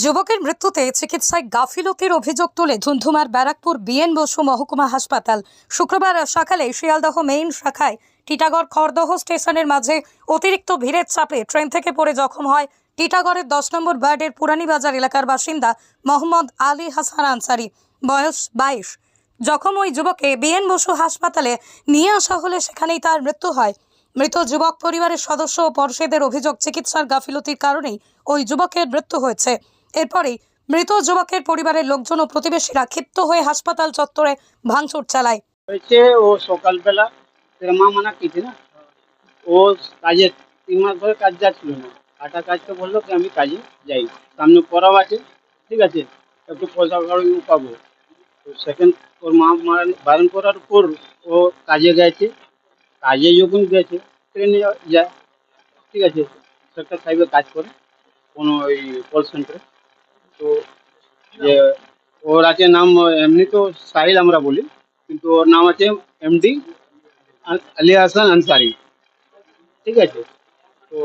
যুবকের মৃত্যুতে চিকিৎসায় গাফিলতির অভিযোগ তুলে ধুন্ধুমার ব্যারাকপুর বিএন বসু মহকুমা হাসপাতাল। শুক্রবার সকালে শিয়ালদহ মেইন শাখায় টিটাগড় খড়দহ স্টেশনের মাঝে অতিরিক্ত ভিড়ের চাপে ট্রেন থেকে পড়ে জখম হয় টিটাগড়ের দশ নম্বর ওয়ার্ডের পুরানি বাজার এলাকার বাসিন্দা মোহাম্মদ আলী হাসান আনসারি, বয়স বাইশ। জখম ওই যুবককে বিএন বসু হাসপাতালে নিয়ে আসা হলে সেখানেই তার মৃত্যু হয়। মৃত যুবক পরিবারের সদস্য ও পর্ষদের অভিযোগ চিকিৎসার গাফিলতির কারণেই ওই যুবকের মৃত্যু হয়েছে। এরপরেই মৃত যুবকের পরিবারের লোকজন ও প্রতিবেশীরা ক্ষিপ্ত হয়ে হাসপাতাল চত্বরে ভাঙচুর চালায়। হয়েছে, ও সকালবেলা মা মানা কিছু না ও কাজে, তিন মাস ধরে কাজ যাচ্ছিল না। কাটা কাজকে বলল কি আমি কাজে যাই সামনে পড়াও আছে, ঠিক আছে? একটু পয়সা খরচ পাবো। তো সেকেন্ড ওর মা বারণ করার পর ও কাজে গেছে। কাজে যখন গেছে ট্রেনে যায়, ঠিক আছে? সেক্টর ফাইভে কাজ করে, কোনো ওই কল সেন্টারে তো, যে ওর আছে নাম, এমনি তো সাহিল আমরা বলি, কিন্তু ওর নাম আছে এমডি আলী হাসান আনসারি। ঠিক আছে? তো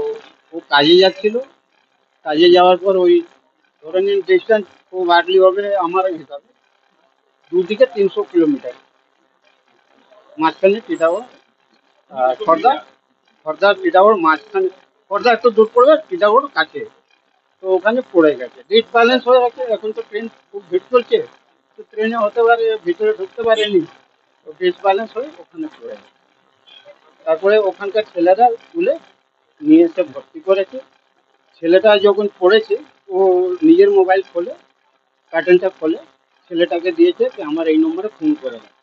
ও কাজে যাচ্ছিল। কাজে যাওয়ার পর ওই ধরে নিন ডিস্টেন্স খুব হার্ডলি হবে আমার হিসাবে দু থেকে তিনশো কিলোমিটার। মাঝখানে আর খর্দা খর্দা টিটাগড় মাঝখানে, খর্দা একটু দূর পড়বে টিটাগড় কাছে। তো ওখানে পড়ে গেছে। ডিট ব্যালেন্স হয়ে গেছে, এখন তো ট্রেন খুব ভিড় চলছে। তো ট্রেনে হতে পারে, ভিতরে ঢুকতে পারেনি। তো ডিট ব্যালেন্স হয়ে ওখানে পড়ে গেছে। তারপরে ওখানকার ছেলেরা তুলে নিয়ে এসে ভর্তি করেছে। ছেলেটা যখন পড়েছে, ও নিজের মোবাইল খোলে প্যাটার্নটা খোলে, ছেলেটাকে দিয়েছে যে আমার এই নম্বরে ফোন করে দাও।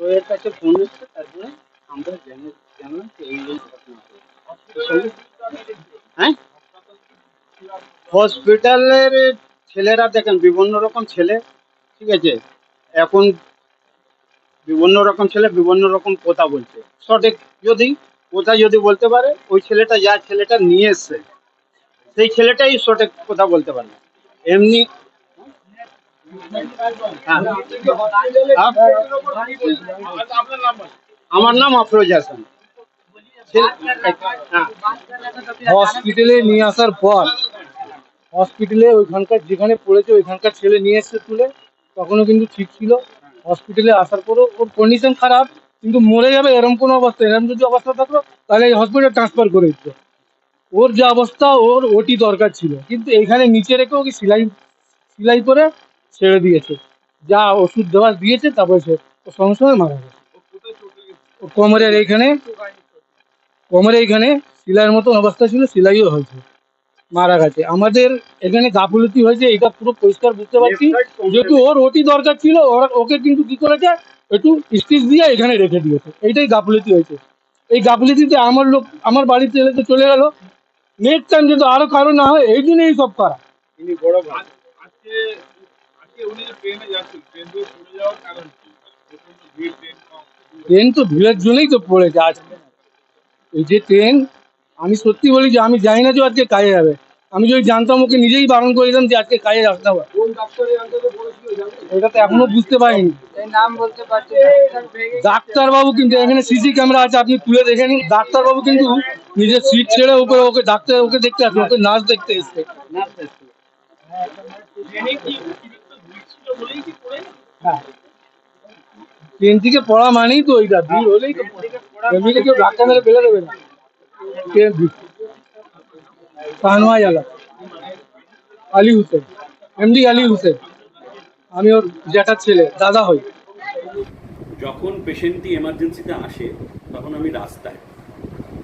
তো এর কাছে ফোন এসছে, তারপরে আমরা জেনে জানলাম যে এই হসপিটালের ছেলেরা দেখেন, বিভিন্ন রকম ছেলে, ঠিক আছে? এখন বিভিন্ন রকম ছেলে, বিভিন্ন রকম কথা বলছে। সঠিক যদি, কথা যদি বলতে পারে, ওই ছেলেটা, যা ছেলেটা নিয়ে এসছে সেই ছেলেটাই সঠিক কথা বলতে পারে এমনি হ্যাঁ। আমার নাম আফরোজ হাসান। হসপিটালে নিয়ে আসার পর হসপিটালে ওইখানকার যেখানে পড়েছে, ওইখানকার ছেলে নিয়ে এসছে তুলে, তখনও কিন্তু ঠিক ছিল। হসপিটালে আসার পরও ওর কন্ডিশন খারাপ, কিন্তু মরে যাবে এরকম কোনো অবস্থা এরকম যদি অবস্থা থাকল, তাহলে হসপিটালে ট্রান্সফার করে দিত। ওর যে অবস্থা, ওর ওটি দরকার ছিল। কিন্তু এইখানে নিচে রেখে ওকে সেলাই সেলাই করে ছেড়ে দিয়েছে। যা ওষুধ দেওয়া দিয়েছে, তারপরে সে ও সঙ্গে সঙ্গে মারা গেছে। ও কোমরের এইখানে কোমরে এইখানে শিলাইয়ের মতন অবস্থা ছিল, সিলাইও হয়েছে। মারা গেছে। আমাদের এখানে গাফুলতি হয়েছে এটা পুরো পরিষ্কার বুঝতে পারছি। যেহেতু ওর ওটি দরকার ছিল ওরা ওকে কিন্তু কি করেছে? একটু স্টিচ দিয়ে এখানে রেখে দিয়েছে। এইটাই গাফুলতি হয়েছে। এই গাফুলতিতে আমার লোক আমার বাড়ির ছেলে তো চলে গেল। নেক্সট টাইম যদি আরও কারও না হয় এই জন্যই সব করা। ইনি বড় ভাই। আজকে আজকে উনি যে ট্রেনে যাচ্ছেন। ট্রেন দিয়ে পড়ে যাওয়ার কারণ কি? প্রচণ্ড ভিড় ট্রেন কম। ট্রেন তো ভিড়ের জন্যই তো পড়েছে আজকে এই যে ট্রেন আমি সত্যি বলি যে আমি জানি না যে আজকে কাজে যাবে। আমি যদি জানতাম ওকে নিজেই বারণ করে দিতাম যে আজকে কাজে রাখতে হবে এটা তো এখনও বুঝতে পারিনি। ডাক্তারবাবু কিন্তু এখানে সিসি ক্যামেরা আছে আপনি তুলে দেখে নিন। ডাক্তারবাবু কিন্তু নিজের সিট ছেড়ে ওকে ওকে ডাক্তার ওকে দেখতে আসবে ওকে নার্স দেখতে এসছে। হ্যাঁ। ট্রেন থেকে পড়া মানেই তো ওইটা ভিড় হলেই তো এমনিতে কেউ ডাক্তার মেরে দেবে না। আলী হুসেন এমডি আলী হুসেন আমি ওর জ্যাঠার ছেলে দাদা হই। যখন পেশেন্টটি এমার্জেন্সিতে আসে তখন আমি রাস্তায়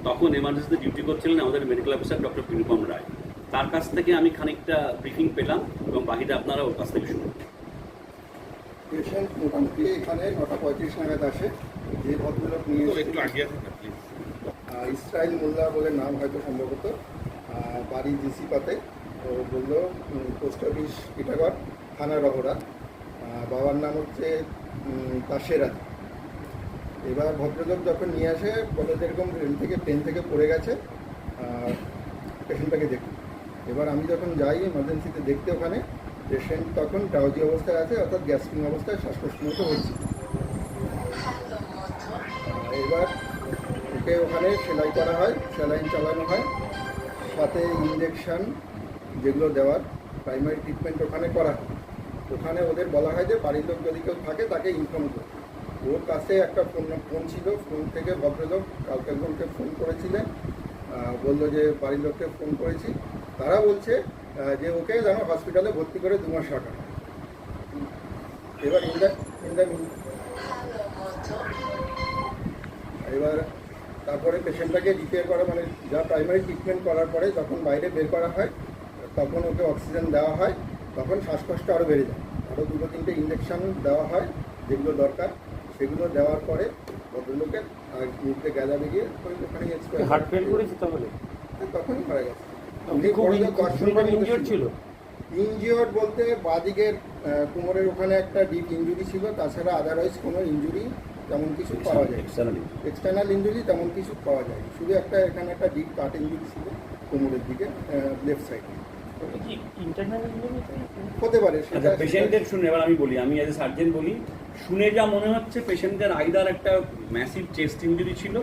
তখন এমার্জেন্সিতে ডিউটি করছিলেন আমাদের medical officer doctor Binupam Roy. তার কাছ থেকে আমি খানিকটা ব্রিফিং পেলাম এবং বাকিটা আপনারা ওর কাছ থেকে শুনুন। পেশেন্ট মোটামুটি এখানে নটা পঁয়ত্রিশ নাগাদ আসে। যে ভদ্রলোক নিয়ে একটু আগিয়ে থাকা প্লিজ আহ, ইসরাইল মোল্লা বলে নাম হয়তো সম্ভবত বাড়ি জিসি পাতে। তো বলল পোস্ট অফিস টিটাগড় থানা রহরা। বাবার নাম হচ্ছে কাশেরা এবার ভদ্রলোক যখন নিয়ে আসে বলে যে এরকম রেল থেকে ট্রেন থেকে পড়ে গেছে পেশেন্টটাকে দেখি। এবার আমি যখন যাই এমার্জেন্সিতে দেখতে ওখানে পেশেন্ট তখন ড্রাউজি অবস্থায় আছে অর্থাৎ গ্যাস্ট্রিং অবস্থায় শ্বাসকষ্ট মতো হচ্ছে। এবার ওকে ওখানে সেলাই করা হয় স্যালাইন চালানো হয়। সাথে ইঞ্জেকশন যেগুলো দেওয়ার প্রাইমারি ট্রিটমেন্ট ওখানে করা হয়। ওখানে ওদের বলা হয় যে বাড়ির লোক যদি কেউ থাকে তাকে ইনফর্ম করতে ওর কাছে একটা ফোন ফোন ছিল ফোন থেকে ভদ্রলোক কালকে একজনকে ফোন করেছিলেন বলল যে বাড়ির লোককে ফোন করেছি। তারা বলছে যে ওকে যেন হসপিটালে ভর্তি করে দু মাস রাখা এবার এবার তারপরে পেশেন্টটাকে রিপেয়ার করা মানে যা প্রাইমারি ট্রিটমেন্ট করার পরে যখন বাইরে বের করা হয় তখন ওকে অক্সিজেন দেওয়া হয় তখন শ্বাসকষ্ট আরও বেড়ে যায়। আরও দুটো তিনটে ইঞ্জেকশন দেওয়া হয় যেগুলো দরকার সেগুলো দেওয়ার পরে ভদ্রলোকের আর মুখে গেঁজা বেরিয়ে ওখানে হার্ট ফেল করেছে তাহলে? তখনই মারা গেছে। ছিল? ইনজিওর বলতে বাদিকের কোমরের ওখানে একটা ডিপ ইঞ্জুরি ছিল তাছাড়া আদারওয়াইজ কোনো ইঞ্জুরি তেমন কিছু পাওয়া যায়। এক্সটার্নাল ইঞ্জুরি তেমন কিছু পাওয়া যায় শুধু একটা এখানে একটা ডিপ কাট ইঞ্জুরি ছিল কোমরের দিকে লেফট সাইডে হতে পারে? আচ্ছা সেটা- পেশেন্টের শুনে এবার আমি বলি আমি এজ এ সার্জেন বলি শুনে যা মনে হচ্ছে পেশেন্টের আইদার একটা ম্যাসিভ চেস্ট ইঞ্জুরি ছিল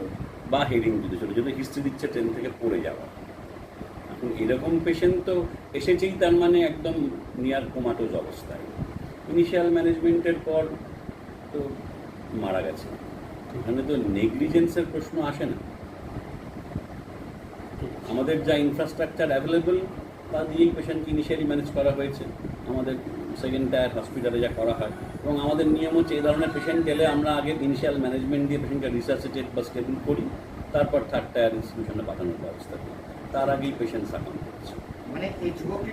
বা হেড ইঞ্জুরি ছিল যদি হিস্ট্রি দিচ্ছে ট্রেন থেকে পড়ে যাওয়া। এখন এরকম পেশেন্ট তো এসেছেই তার মানে একদম নিয়ার কোমাটোজ অবস্থায়। ইনিশিয়াল ম্যানেজমেন্টের পর তো মারা গেছে। এখানে তো নেগলিজেন্সের প্রশ্ন আসে না। আমাদের যা ইনফ্রাস্ট্রাকচার অ্যাভেলেবল তা দিয়েই পেশেন্টকে ইনিশিয়ালি ম্যানেজ করা হয়েছে। আমাদের সেকেন্ড টায়ার হসপিটালে যা করা হয়। এবং আমাদের নিয়ম হচ্ছে, এই ধরনের পেশেন্ট এলে আমরা আগে ইনিশিয়াল ম্যানেজমেন্ট দিয়ে পেশেন্টকে রিসার্সিটেট বা স্টেবল করি, তারপর থার্ড টায়ার ইনস্টিটিউশনে পাঠানোর ব্যবস্থা করি। তার আগেই পেশেন্ট সাকাম করছে। মানে এই যুবকটি